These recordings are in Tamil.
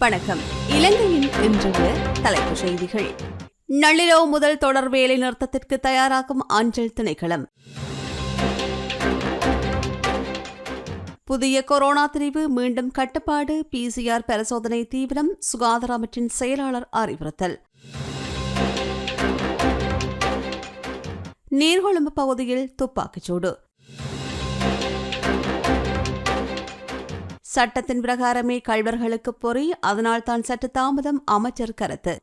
வணக்கம். இலங்கையின் இன்றைய தலைப்புச் செய்திகள். நள்ளிரவு முதல் தொடர் வேலை நிறுத்தத்திற்கு தயாராகும் அஞ்சல் திணைக்களம். புதிய கொரோனா திரிவு மீண்டும் கட்டுப்பாடு பிசிஆர் பரிசோதனை தீவிரம் சுகாதார அமைச்சின் செயலாளர் அறிவுறுத்தல். நீர்கொழும்பு பகுதியில் துப்பாக்கிச்சூடு சட்டத்தின் பிரகாரமே கழ்வர்களுக்கு பொறி அதனால் தான் சற்று தாமதம் அமைச்சர் கருத்து.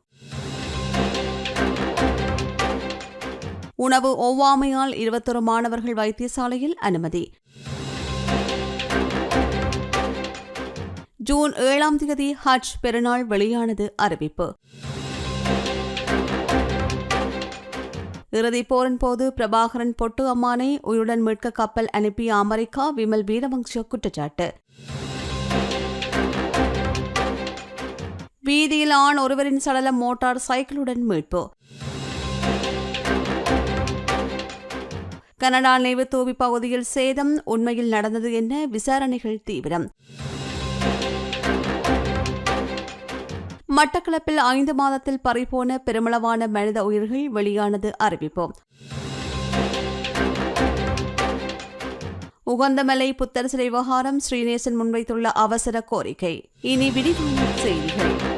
உணவு ஒவ்வாமையால் இருபத்தொரு மாணவர்கள் வைத்தியசாலையில் அனுமதி. ஜூன் ஏழாம் தேதி ஹஜ் பெருநாள் வெளியானது அறிவிப்பு. இறுதிப் போரின் போது பிரபாகரன் பொட்டு அம்மானை உயிருடன் மீட்க கப்பல் அனுப்பிய அமெரிக்கா விமல் வீரவங்ச குற்றச்சாட்டு. வீதியில் ஆண் ஒருவரின் சடலம் மோட்டார் சைக்கிளுடன் மீட்பு. கனடா நெய்வுத்தோவி பகுதியில் சேதம் உண்மையில் நடந்தது என்ன விசாரணைகள் தீவிரம். மட்டக்களப்பில் ஐந்து மாதத்தில் பறிபோன பெருமளவான மனித உயிர்கள் வெளியானது அறிவிப்போம் உகந்தமலை புத்தர் சிலை விவகாரம் ஸ்ரீநேசன் முன்வைத்துள்ள அவசர கோரிக்கை. இனி விரிவான செய்திகள்.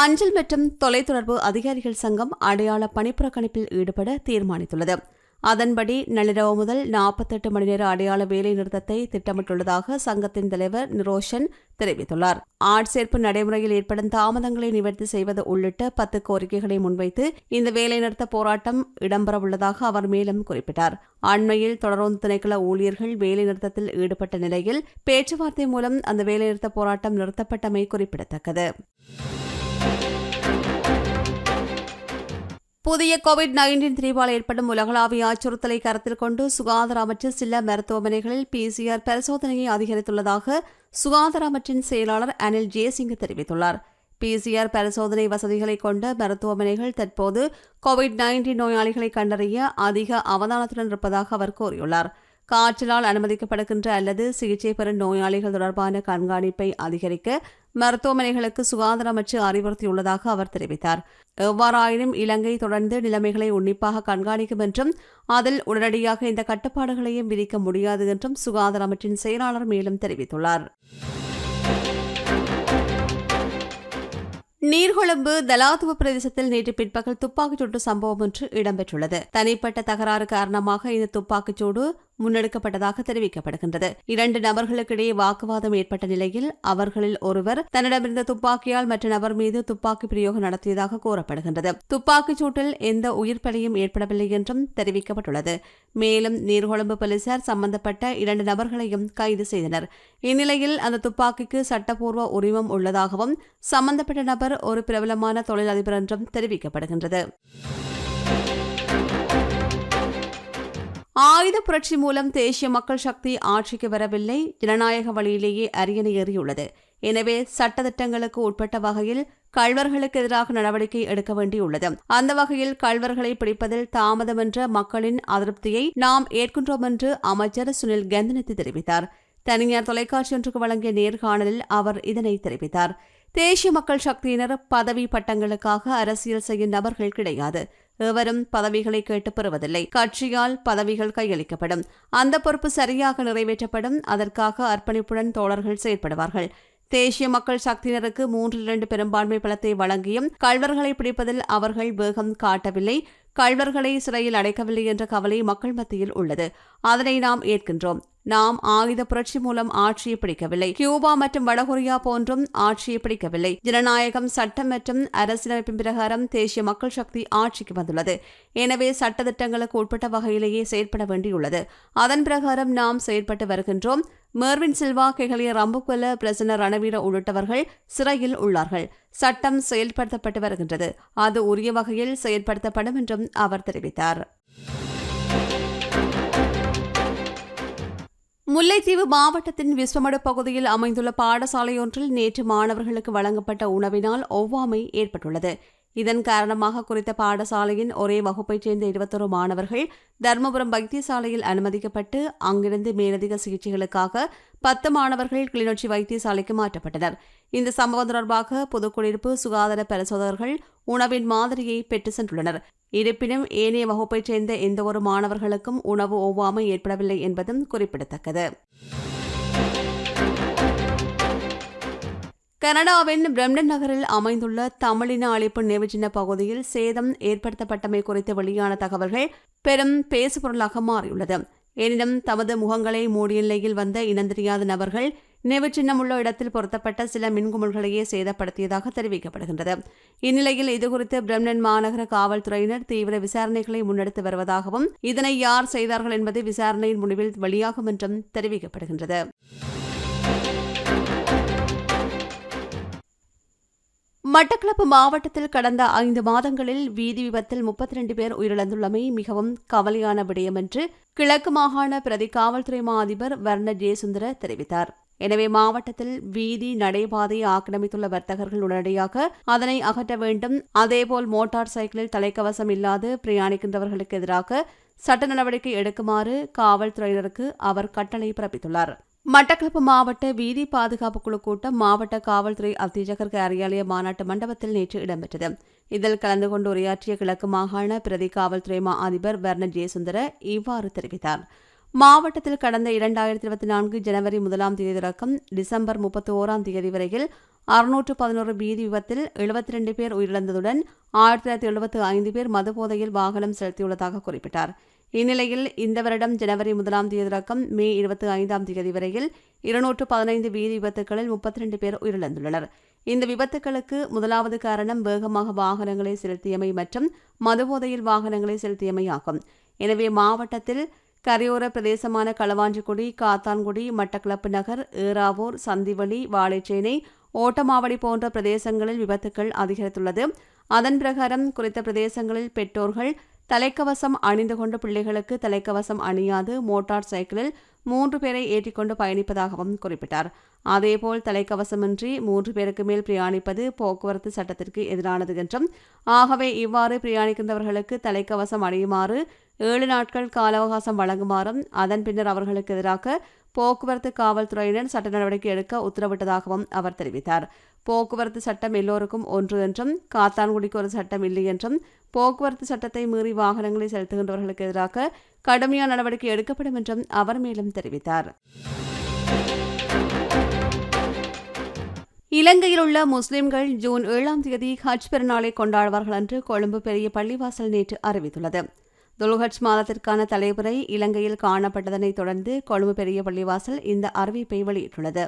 அஞ்சல் மற்றும் தொலைத்தொடர்பு அதிகாரிகள் சங்கம் அடையாள பணிப்புறக்கணிப்பில் ஈடுபட தீர்மானித்துள்ளது. அதன்படி நள்ளிரவு முதல் நாற்பத்தெட்டு மணி நேர அடையாள வேலை நிறுத்தத்தை திட்டமிட்டுள்ளதாக சங்கத்தின் தலைவர் நிரோஷன் தெரிவித்துள்ளார். ஆட்சேர்ப்பு நடைமுறையில் ஏற்படும் தாமதங்களை நிவர்த்தி செய்வது உள்ளிட்ட பத்து கோரிக்கைகளை முன்வைத்து இந்த வேலைநிறுத்த போராட்டம் இடம்பெறவுள்ளதாக அவர் மேலும் குறிப்பிட்டார். அண்மையில் தொடர்ந்து திணைக்கள ஊழியர்கள் வேலைநிறுத்தத்தில் ஈடுபட்ட நிலையில் பேச்சுவார்த்தை மூலம் அந்த வேலைநிறுத்த போராட்டம் நிறுத்தப்பட்டமை குறிப்பிடத்தக்கது. புதிய கோவிட் நைன்டீன் திரிவால் ஏற்படும் உலகளாவிய அச்சுறுத்தலை கருத்தில் கொண்டு சுகாதார அமைச்சர் சில மருத்துவமனைகளில் பிசிஆர் பரிசோதனையை அதிகரித்துள்ளதாக சுகாதார அமைச்சின் செயலாளர் அனில் ஜெயசிங் தெரிவித்துள்ளார். பிசிஆர் பரிசோதனை வசதிகளை கொண்ட மருத்துவமனைகள் தற்போது கோவிட் நைன்டீன் நோயாளிகளை கண்டறிய அதிக அவதானத்துடன் இருப்பதாக அவர் கூறியுள்ளார். காய்ச்சலால் அனுமதிக்கப்படுகின்ற அல்லது சிகிச்சை பெறும் நோயாளிகள் தொடர்பான கண்காணிப்பை அதிகரிக்க மருத்துவமனைகளுக்கு சுகாதார அமைச்சு அறிவுறுத்தியுள்ளதாக அவர் தெரிவித்தார். எவ்வாறாயினும் இலங்கை தொடர்ந்து நிலைமைகளை உன்னிப்பாக கண்காணிக்கும் என்றும் அதில் உடனடியாக இந்த கட்டுப்பாடுகளையும் விதிக்க முடியாது என்றும் சுகாதார அமைச்சின் செயலாளர் மேலும் தெரிவித்துள்ளார். நீர்கொழும்பு தலாத்துவ பிரதேசத்தில் நேற்று பிற்பகல் துப்பாக்கிச்சூட்டு சம்பவம் ஒன்று இடம்பெற்றுள்ளது. தனிப்பட்ட தகராறு காரணமாக இந்த துப்பாக்கிச்சூடு முன்னெடுக்கப்பட்டதாக தெரிவிக்கப்படுகின்றது. இரண்டு நபர்களுக்கிடையே வாக்குவாதம் ஏற்பட்ட நிலையில் அவர்களில் ஒருவர் தன்னிடமிருந்த துப்பாக்கியால் மற்ற நபர் மீது துப்பாக்கி பிரயோகம் நடத்தியதாக கூறப்படுகின்றது. துப்பாக்கிச் சூட்டில் எந்த உயிர் பலியும் ஏற்படவில்லை என்றும் தெரிவிக்கப்பட்டுள்ளது. மேலும் நீர்கொழும்பு போலீசார் சம்பந்தப்பட்ட இரண்டு நபர்களையும் கைது செய்தனர். இந்நிலையில் அந்த துப்பாக்கிக்கு சட்டப்பூர்வ உரிமம் உள்ளதாகவும் சம்பந்தப்பட்ட நபர் ஒரு பிரபலமான தொழிலதிபர் என்றும் தெரிவிக்கப்படுகின்றது. ஆயுத புரட்சி மூலம் தேசிய மக்கள் சக்தி ஆட்சிக்கு வரவில்லை. ஜனநாயக வழியிலேயே அரியணை ஏறியுள்ளது. எனவே சட்டத்திட்டங்களுக்கு உட்பட்ட வகையில் கள்வர்களுக்கு எதிராக நடவடிக்கை எடுக்க வேண்டியுள்ளது. அந்த வகையில் கல்வர்களை பிடிப்பதில் தாமதமென்ற மக்களின் அதிருப்தியை நாம் ஏற்கின்றோம் என்று அமைச்சர் சுனில் கந்தனத்தி தெரிவித்தார். தனியார் தொலைக்காட்சி ஒன்றுக்கு வழங்கிய நேர்காணலில் அவர் இதனை தெரிவித்தார். தேசிய மக்கள் சக்தியினர் பதவி பட்டங்களுக்காக அரசியல் செய்யும் நபர்கள் கிடையாது. எவரும் பதவிகளை கேட்டு பெறுவதில்லை கட்சியால் பதவிகள் கையளிக்கப்படும். அந்த பொறுப்பு சரியாக நிறைவேற்றப்படும். அதற்காக அர்ப்பணிப்புடன் தோழர்கள் செயற்படுவார்கள். தேசிய மக்கள் சக்தியினருக்கு மூன்றில் இரண்டு பெரும்பான்மை பலத்தை வழங்கியும் கல்வர்களை பிடிப்பதில் அவர்கள் வேகம் காட்டவில்லை. கள்வர்களை சிறையில் அடைக்கவில்லை என்ற கவலை மக்கள் மத்தியில் உள்ளது. அதனை நாம் ஏற்கின்றோம். நாம் ஆயுத புரட்சி மூலம் ஆட்சியை பிடிக்கவில்லை. கியூபா மற்றும் வடகொரியா போன்றும் ஆட்சியை பிடிக்கவில்லை. ஜனநாயகம் சட்டம் மற்றும் அரசியலமைப்பின் பிரகாரம் தேசிய மக்கள் சக்தி ஆட்சிக்கு வந்துள்ளது. எனவே சட்டத்திட்டங்களுக்கு உட்பட்ட வகையிலேயே செயற்பட வேண்டியுள்ளது. அதன் பிரகாரம் நாம் செயற்பட்டு வருகின்றோம். மெர்வின் சில்வா கெகலிய ரம்புக்குல பிரசன்ன ரணவீர உள்ளிட்டவர்கள் சிறையில் உள்ளார்கள். சட்டம் செயல்படுத்தப்பட்டு வருகின்றது. அது உரிய வகையில் செயல்படுத்தப்படும் என்றும் அவர் தெரிவித்தார். முல்லைத்தீவு மாவட்டத்தின் விஸ்வமடு பகுதியில் அமைந்துள்ள பாடசாலையொன்றில் நேற்று மாணவர்களுக்கு வழங்கப்பட்ட உணவினால் ஒவ்வாமை ஏற்பட்டுள்ளது. இதன் காரணமாக குறித்த பாடசாலையின் ஒரே வகுப்பைச் சேர்ந்த இருபத்தொரு மாணவர்கள் தருமபுரம் வைத்தியசாலையில் அனுமதிக்கப்பட்டு அங்கிருந்து மேலதிக சிகிச்சைகளுக்காக பத்து மாணவர்கள் கிளிநொச்சி வைத்தியசாலைக்கு மாற்றப்பட்டனர். இந்த சம்பவம் தொடர்பாக பொதுக்குடியிருப்பு சுகாதார பரிசோதகர்கள் உணவின் மாதிரியை பெற்று சென்றுள்ளனர். இருப்பினும் ஏனைய வகுப்பைச் சேர்ந்த எந்தவொரு மாணவர்களுக்கும் உணவு ஒவ்வாமை ஏற்படவில்லை என்பதும் குறிப்பிடத்தக்கது. கனடாவின் பிரம்டன் நகரில் அமைந்துள்ள தமிழின அழிப்பு நினைவுச்சின்ன பகுதியில் சேதம் ஏற்படுத்தப்பட்டமை குறித்து வெளியான தகவல்கள் பெரும் பேசுபொருளாக மாறியுள்ளது. எனினும் தமது முகங்களை மூடிய நிலையில் வந்த இனந்தெரியாத நபர்கள் நினைவுச்சின்னம் உள்ள இடத்தில் பொருத்தப்பட்ட சில மின்குமிழ்களையே சேதப்படுத்தியதாக தெரிவிக்கப்படுகின்றது. இந்நிலையில் இதுகுறித்து பிரம்டன் மாநகர காவல்துறையினர் தீவிர விசாரணைகளை முன்னெடுத்து வருவதாகவும் இதனை யார் செய்தார்கள் என்பது விசாரணையின் முடிவில் வெளியாகும் என்றும் தெரிவிக்கப்படுகின்றது. மட்டக்களப்பு மாவட்டத்தில் கடந்த ஐந்து மாதங்களில் வீதி விபத்தில் முப்பத்தி ரெண்டு பேர் உயிரிழந்துள்ளமை மிகவும் கவலையான விடயம் என்று கிழக்கு மாகாண பிரதி காவல்துறை மா அதிபர் வர்ண ஜெயசுந்தர தெரிவித்தார். எனவே மாவட்டத்தில் வீதி நடைபாதையை ஆக்கிரமித்துள்ள வர்த்தகர்கள் உடனடியாக அதனை அகற்ற வேண்டும். அதேபோல் மோட்டார் சைக்கிளில் தலைக்கவசம் இல்லாது பிரயாணிக்கின்றவர்களுக்கு எதிராக சட்ட நடவடிக்கை எடுக்குமாறு காவல்துறையினருக்கு அவர் கட்டளை பிறப்பித்துள்ளார். மட்டக்களப்பு மாவட்ட வீதி பாதுகாப்பு குழு கூட்டம் மாவட்ட காவல்துறை அத்தீஜகர் காரியாலய மாநாட்டு மண்டபத்தில் நேற்று இடம்பெற்றது. இதில் கலந்து கொண்டு உரையாற்றிய கிழக்கு மாகாண பிரதி காவல்துறை மா அதிபர் வர்ண ஜெயசுந்தர இவ்வாறு தெரிவித்தார். மாவட்டத்தில் கடந்த இரண்டாயிரத்தி இருபத்தி நான்கு ஜனவரி முதலாம் தேதி தொடக்கம் டிசம்பர் முப்பத்தி ஓராம் தேதி வரையில் அறுநூற்று பதினோரு வீதி விபத்தில் எழுபத்தி ரெண்டு பேர் உயிரிழந்ததுடன் ஆயிரத்தி தொள்ளாயிரத்தி எழுபத்தி ஐந்து பேர் மதுபோதையில் வாகனம் செலுத்தியுள்ளதாக குறிப்பிட்டார். இந்நிலையில் இந்த வருடம் ஜனவரி முதலாம் தேதி தொடக்கம் மே இருபத்தி ஐந்தாம் தேதி வரையில் இருநூற்று பதினைந்து வீதி விபத்துகளில் முப்பத்தி ரெண்டு பேர் உயிரிழந்துள்ளனர். இந்த விபத்துகளுக்கு முதலாவது காரணம் வேகமாக வாகனங்களை செலுத்தியமை மற்றும் மதுபோதையில் வாகனங்களை செலுத்தியமை ஆகும் எனவே மாவட்டத்தில் கரையோர பிரதேசமான களவாஞ்சிக்குடி காத்தான்குடி மட்டக்களப்பு நகர் ஏறாவூர் சந்திவழி வாழைச்சேனை ஓட்டமாவடி போன்ற பிரதேசங்களில் விபத்துக்கள் அதிகரித்துள்ளது. அதன் பிரகாரம் குறித்த பிரதேசங்களில் பெற்றோர்கள் தலைக்கவசம் அணிந்து கொண்ட பிள்ளைகளுக்கு தலைக்கவசம் அணியாது மோட்டார் சைக்கிளில் மூன்று பேரை ஏற்றிக்கொண்டு பயணிப்பதாகவும் குறிப்பிட்டார். அதேபோல் தலைக்கவசமின்றி மூன்று பேருக்கு மேல் பிரயாணிப்பது போக்குவரத்து சட்டத்திற்கு எதிரானது என்றும் ஆகவே இவ்வாறு பிரயாணிக்கின்றவர்களுக்கு தலைக்கவசம் அணியுமாறு ஏழு நாட்கள் கால அவகாசம் வழங்குமாறும் அதன் பின்னர் அவர்களுக்கு எதிராக போக்குவரத்து காவல்துறையினர் சட்ட நடவடிக்கை எடுக்க உத்தரவிட்டதாகவும் அவர் தெரிவித்தார். போக்குவரத்து சட்டம் எல்லோருக்கும் ஒன்று என்றும் காத்தான்குடிக்கு ஒரு சட்டம் இல்லை என்றும் போக்குவரத்து சட்டத்தை மீறி வாகனங்களை செலுத்துகின்றவர்களுக்கு எதிராக கடுமையான நடவடிக்கை எடுக்கப்படும் என்றும் அவர் மேலும் தெரிவித்தார். இலங்கையில் உள்ள முஸ்லிம்கள் ஜூன் ஏழாம் தேதி ஹஜ் பெருநாளை கொண்டாடுவார்கள் என்று கொழும்பு பெரிய பள்ளிவாசல் நேற்று அறிவித்துள்ளது. துல்ஹஜ் மாதத்திற்கான தலைமுறை இலங்கையில் காணப்பட்டதனைத் தொடர்ந்து கொழும்பு பெரிய பள்ளிவாசல் இந்த அறிவிப்பை வெளியிட்டுள்ளது.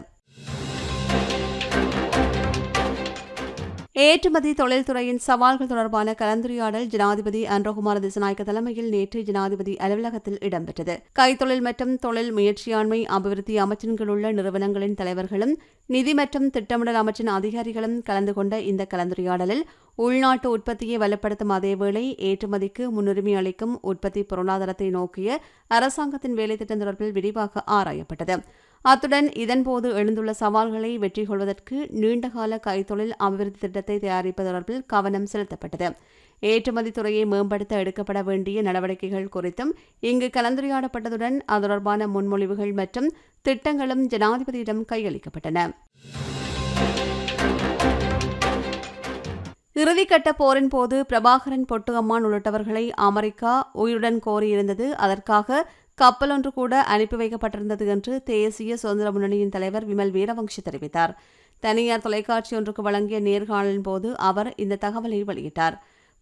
ஏற்றுமதி தொழில்துறையின் சவால்கள் தொடர்பான கலந்துரையாடல் ஜனாதிபதி அன்ரகுமார திசநாயக்க தலைமையில் நேற்று ஜனாதிபதி அலுவலகத்தில் இடம்பெற்றது. கைத்தொழில் மற்றும் தொழில் முயற்சியாண்மை அபிவிருத்தி அமைச்சின் உள்ள நிறுவனங்களின் தலைவர்களும் நிதி மற்றும் திட்டமிடல் அமைச்சின் அதிகாரிகளும் கலந்து கொண்ட இந்த கலந்துரையாடலில் உள்நாட்டு உற்பத்தியை வலுப்படுத்தும் அதேவேளை ஏற்றுமதிக்கு முன்னுரிமை அளிக்கும் உற்பத்தி பொருளாதாரத்தை நோக்கிய அரசாங்கத்தின் வேலைத்திட்டம் தொடர்பில் விரிவாக ஆராயப்பட்டது. அத்துடன் இதன்போது எழுந்துள்ள சவால்களை வெற்றி கொள்வதற்கு நீண்டகால கைத்தொழில் அபிவிருத்தி திட்டத்தை தயாரிப்பது தொடர்பில் கவனம் செலுத்தப்பட்டது. ஏற்றுமதி துறையை மேம்படுத்த எடுக்கப்பட வேண்டிய நடவடிக்கைகள் குறித்தும் இங்கு கலந்துரையாடப்பட்டதுடன் அது தொடர்பான முன்மொழிவுகள் மற்றும் திட்டங்களும் ஜனாதிபதியிடம் கையளிக்கப்பட்டன. இறுதிக்கட்ட போரின் போது பிரபாகரன் பொட்டு அம்மான் உள்ளிட்டவர்களை அமெரிக்கா உயிருடன் கோரியிருந்தது. அதற்காக கப்பல் ஒன்று கூட அனுப்பி வைக்கப்பட்டிருந்தது என்று தேசிய சுதந்திர முன்னணியின் தலைவர் விமல் வீரவங்சி தெரிவித்தார். தனியார் தொலைக்காட்சி ஒன்றுக்கு வழங்கிய நேர்காணலின் போது அவர் இந்த தகவலை வெளியிட்டார்.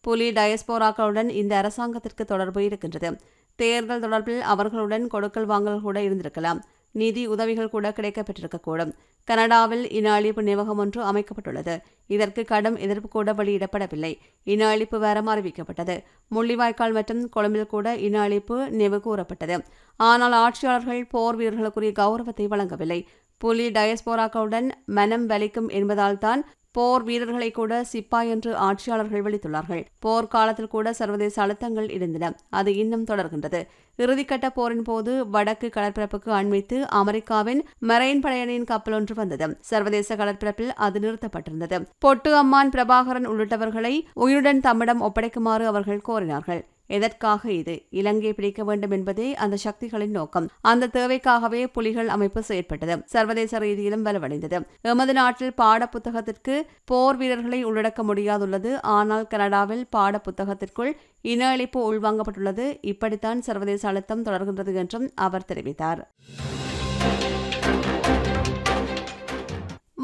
புலி டயஸ்போராக்களுடன் இந்த அரசாங்கத்திற்கு தொடர்பு இருக்கின்றது. தேர்தல் தொடர்பில் அவர்களுடன் கொடுக்கல் வாங்கல் கூட இருந்திருக்கலாம். நிதி உதவிகள் கூட கிடைக்கப்பெற்றிருக்கக்கூடும். கனடாவில் இன அழிப்பு நினைவகம் ஒன்று அமைக்கப்பட்டுள்ளது. இதற்கு கடும் எதிர்ப்பு கூட வெளியிடப்படவில்லை. இன அழிப்பு வாரம் அறிவிக்கப்பட்டது. முள்ளிவாய்க்கால் மற்றும் கொழும்பில் கூட இன அழிப்பு நினைவு கூறப்பட்டது. ஆனால் ஆட்சியாளர்கள் போர் வீரர்களுக்குரிய கௌரவத்தை வழங்கவில்லை. புலி டயஸ்போராக்களுடன் மனம் வலிக்கும் என்பதால்தான் போர் வீரர்களை கூட சிப்பாய் என்று ஆட்சியாளர்கள் வெளித்துள்ளார்கள் போர்க்காலத்தில் கூட சர்வதேச அழுத்தங்கள் இருந்தன. அது இன்னும் தொடர்கின்றது. இறுதிக்கட்ட போரின் போது வடக்கு கடற்பரப்புக்கு அண்மித்து அமெரிக்காவின் மெரைன் படையணியின் கப்பல் ஒன்று வந்தது. சர்வதேச கடற்பரப்பில் அது நிறுத்தப்பட்டிருந்தது. பொட்டு அம்மான் பிரபாகரன் உள்ளிட்டவர்களை உயிருடன் தம்மிடம் ஒப்படைக்குமாறு அவர்கள் கோரினார்கள். எதற்காக இது இலங்கையை பிடிக்க வேண்டும் என்பதே அந்த சக்திகளின் நோக்கம். அந்த தேவைக்காகவே புலிகள் அமைப்பு செயற்பட்டது. சர்வதேச ரீதியிலும் வலுவடைந்தது. எமது நாட்டில் பாட புத்தகத்திற்கு போர் வீரர்களை உள்ளடக்க முடியாதுள்ளது. ஆனால் கனடாவில் பாட புத்தகத்திற்குள் இன அழிப்பு உள்வாங்கப்பட்டுள்ளது. இப்படித்தான் சர்வதேச அழுத்தம் தொடர்கின்றது என்றும் அவர் தெரிவித்தார்.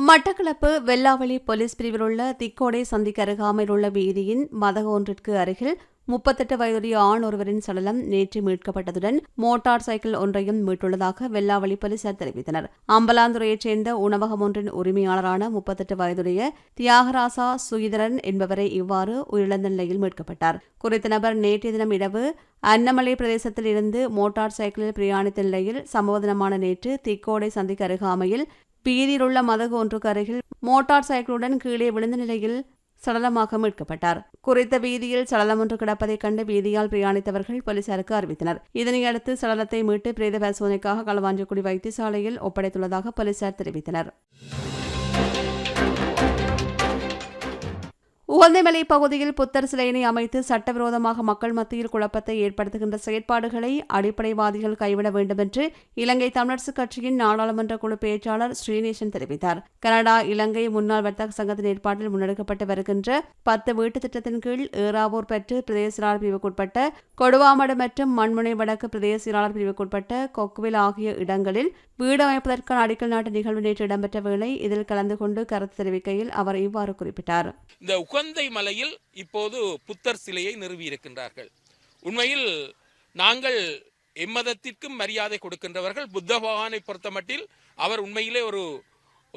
மட்டக்களப்பு வெல்லாவளி போலீஸ் பிரிவில் உள்ள திக்கோடை சந்திக்கு அருகாமையில் உள்ள வீதியின் மதகொன்றிற்கு அருகில் முப்பத்தெட்டு வயதுடைய ஆண் ஒருவரின் சடலம் நேற்று மீட்கப்பட்டதுடன் மோட்டார் சைக்கிள் ஒன்றையும் மீட்டுள்ளதாக வெள்ளாவளி போலீசார் தெரிவித்தனர். அம்பலாந்துறையைச் சேர்ந்த உணவகம் ஒன்றின் உரிமையாளரான முப்பத்தெட்டு வயதுடைய தியாகராசா சுயிதரன் என்பவரை இவ்வாறு உயிரிழந்த நிலையில் மீட்கப்பட்டார். குறித்த நபர் நேற்றைய தினம் இரவு அன்னமலை பிரதேசத்தில் இருந்து மோட்டார் சைக்கிளில் பிரயாணித்த நிலையில் சம்பவ தினமான நேற்று திக்கோடை சந்திக்கு அருகாமையில் பீதியில் உள்ள மதகு ஒன்றுக்கு அருகில் மோட்டார் சைக்கிளுடன் கீழே விழுந்த நிலையில் சடலமாக மீட்கப்பட்டார். குறித்த வீதியில் சடலம் ஒன்று கிடப்பதைக் கண்டு வீதியால் பிரயாணித்தவர்கள் போலீசாருக்கு அறிவித்தனர். இதனையடுத்து சடலத்தை மீட்டு பிரேத பரிசோதனைக்காக களவாஞ்சிக்குடி வைத்தியசாலையில் ஒப்படைத்துள்ளதாக போலீசார் தெரிவித்தனர். உகந்தைமலை பகுதியில் புத்தர் சிலையினை அமைத்து சட்டவிரோதமாக மக்கள் மத்தியில் குழப்பத்தை ஏற்படுத்துகின்ற செயற்பாடுகளை அடிப்படைவாதிகள் கைவிட வேண்டும் என்று இலங்கை தமிழரசுக் கட்சியின் நாடாளுமன்ற குழு பேச்சாளர் ஸ்ரீநேசன் தெரிவித்தார். கனடா இலங்கை முன்னாள் வர்த்தக சங்கத்தின் ஏற்பாட்டில் முன்னெடுக்கப்பட்டு வருகின்ற பத்து வீட்டு திட்டத்தின் கீழ் ஏறாவூர் பெற்று பிரதேச பிரிவுக்குட்பட்ட கொடுவாமடு மற்றும் மண்முனை வடக்கு பிரதேச பிரிவுக்குட்பட்ட கொக்குவில் ஆகிய இடங்களில் வீடு அமைப்பதற்கான அடிக்கல் நாட்டு நிகழ்வு நேற்று இடம்பெற்ற வேளை இதில் கலந்து கொண்டு கருத்து தெரிவிக்கையில் அவர் இவ்வாறு குறிப்பிட்டார். குவந்தை உகந்தை மலையில் இப்போது புத்தர் சிலையை நிறுவியிருக்கின்றார்கள். உண்மையில் நாங்கள் எம்மதத்திற்கும் மரியாதை கொடுக்கின்றவர்கள். புத்த பகவானை பொறுத்தமட்டில் அவர் உண்மையிலே ஒரு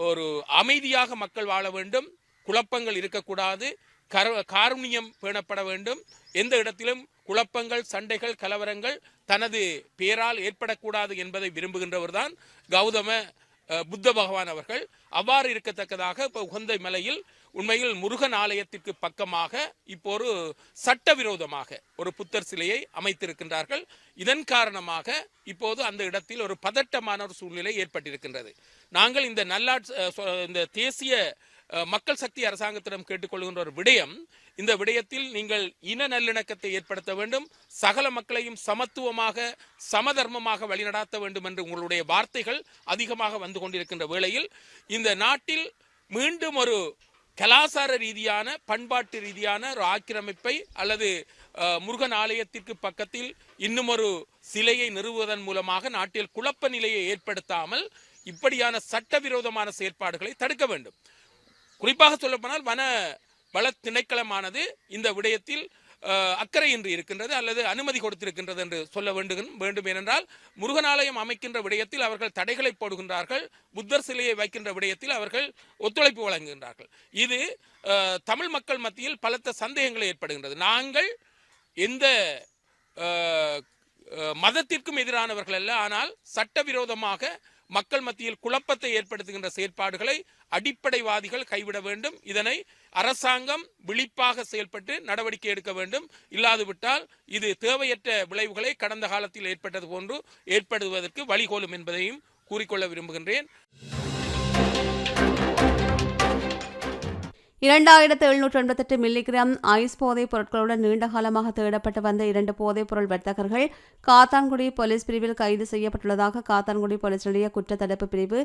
ஒரு அமைதியாக மக்கள் வாழ வேண்டும். குழப்பங்கள் இருக்கக்கூடாது. கர காருண்யம் பேணப்பட வேண்டும். எந்த இடத்திலும் குழப்பங்கள் சண்டைகள் கலவரங்கள் தனது பேரால் ஏற்படக்கூடாது என்பதை விரும்புகின்றவர்தான் கௌதம புத்த பகவான் அவர்கள். அவ்வாறு இருக்கத்தக்கதாக இப்போ உகந்தை மலையில் உண்மையில் முருகன் ஆலயத்திற்கு பக்கமாக இப்போ ஒரு சட்டவிரோதமாக ஒரு புத்தர் சிலையை அமைத்திருக்கின்றார்கள். இதன் காரணமாக இப்போது அந்த இடத்தில் ஒரு பதட்டமான ஒரு சூழ்நிலை ஏற்பட்டிருக்கின்றது. நாங்கள் இந்த நல்லாட்சி இந்த தேசிய மக்கள் சக்தி அரசாங்கத்திடம் கேட்டுக்கொள்கின்ற ஒரு விடயம் இந்த விடயத்தில் நீங்கள் இன நல்லிணக்கத்தை ஏற்படுத்த வேண்டும் சகல மக்களையும் சமத்துவமாக சமதர்மமாக வழிநடாத்த வேண்டும் என்று உங்களுடைய வார்த்தைகள் அதிகமாக வந்து கொண்டிருக்கின்ற வேளையில் இந்த நாட்டில் மீண்டும் ஒரு கலாசார ரீதியான பண்பாட்டு ரீதியான ஒரு ஆக்கிரமிப்பை அல்லது முருகன் ஆலயத்திற்கு பக்கத்தில் இன்னும் ஒரு சிலையை நிறுவுவதன் மூலமாக நாட்டில் குழப்ப நிலையை ஏற்படுத்தாமல் இப்படியான சட்டவிரோதமான செயற்பாடுகளை தடுக்க வேண்டும். குறிப்பாக சொல்லப்போனால் வன வள திணைக்களமானது இந்த விடயத்தில் அக்கறையின்றி இருக்கின்றது அல்லது அனுமதி கொடுத்திருக்கின்றது என்று சொல்ல வேண்டும் வேண்டும் ஏனென்றால் முருகனாலயம் அமைக்கின்ற விடயத்தில் அவர்கள் தடைகளை போடுகின்றார்கள் புத்தர் சிலையை வைக்கின்ற விடயத்தில் அவர்கள் ஒத்துழைப்பு வழங்குகின்றார்கள். இது தமிழ் மக்கள் மத்தியில் பலத்த சந்தேகங்களை ஏற்படுகின்றது. நாங்கள் எந்த மதத்திற்கும் எதிரானவர்கள் அல்ல ஆனால் சட்டவிரோதமாக மக்கள் மத்தியில் குழப்பத்தை ஏற்படுத்துகின்ற செயற்பாடுகளை அடிப்படைவாதிகள் கைவிட வேண்டும். இதனை அரசாங்கம் விழிப்பாக செயல்பட்டு நடவடிக்கை எடுக்க வேண்டும். இல்லாதுவிட்டால் இது தேவையற்ற விளைவுகளை கடந்த காலத்தில் ஏற்பட்டது போன்று ஏற்படுவதற்கு வழிகோலும் என்பதையும் கூறிக்கொள்ள விரும்புகின்றேன். இரண்டாயிரத்து எழுநூற்று எண்பத்தெட்டு மில்லிகிராம் ஐஸ் போதைப் பொருட்களுடன் நீண்ட காலமாக தேடப்பட்டு வந்த இரண்டு போதைப் பொருள் வர்த்தகர்கள் காத்தான்குடி போலீஸ் பிரிவில் கைது செய்யப்பட்டுள்ளதாக காத்தான்குடி போலீஸ் நிலைய குற்றத்தடுப்பு பிரிவு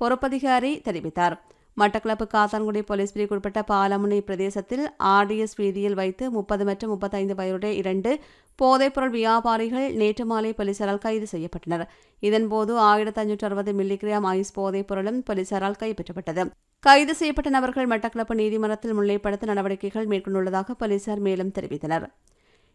பொறுப்பதிகாரி தெரிவித்தார். மட்டக்களப்பு காத்தான்குடி போலீஸ் பிரிவுக்குட்பட்ட பாலமுனை பிரதேசத்தில் ஆர்டிஎஸ் வீதியில் வைத்து முப்பது மற்றும் முப்பத்தைந்து வயதுடைய இரண்டு போதைப்பொருள் வியாபாரிகள் நேற்று மாலை போலீசாரால் கைது செய்யப்பட்டனர். இதன்போது ஆயிரத்தி ஐநூற்று அறுபது மில்லிகிராம் ஐஸ் போதைப்பொருளும் போலீசாரால் கைப்பற்றப்பட்டது. கைது செய்யப்பட்ட நபர்கள் மட்டக்களப்பு நீதிமன்றத்தில் முன்னிலைப்படுத்த நடவடிக்கைகள் மேற்கொண்டுள்ளதாக போலீசார் மேலும் தெரிவித்தனர்.